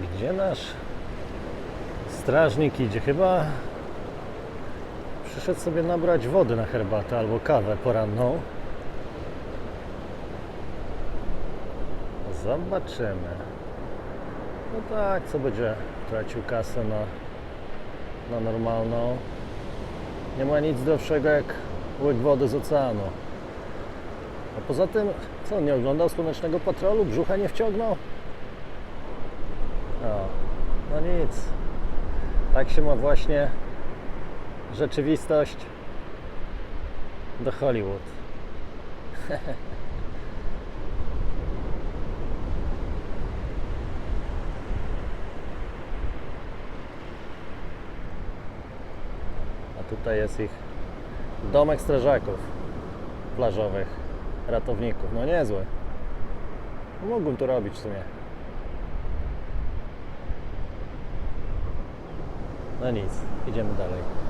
Gdzie nasz strażnik idzie? Chyba przyszedł sobie nabrać wody na herbatę albo kawę poranną. Zobaczymy. No tak, co będzie tracił kasę na, na normalną. Nie ma nic zdrowszego jak łyk wody z oceanu. A poza tym, co, nie oglądał Słonecznego Patrolu? Brzucha nie wciągnął? No, no nic. Tak się ma właśnie rzeczywistość do Hollywood. A tutaj jest ich domek strażaków plażowych, ratowników. No niezły. Mógłbym to robić w sumie. No nic, idziemy dalej.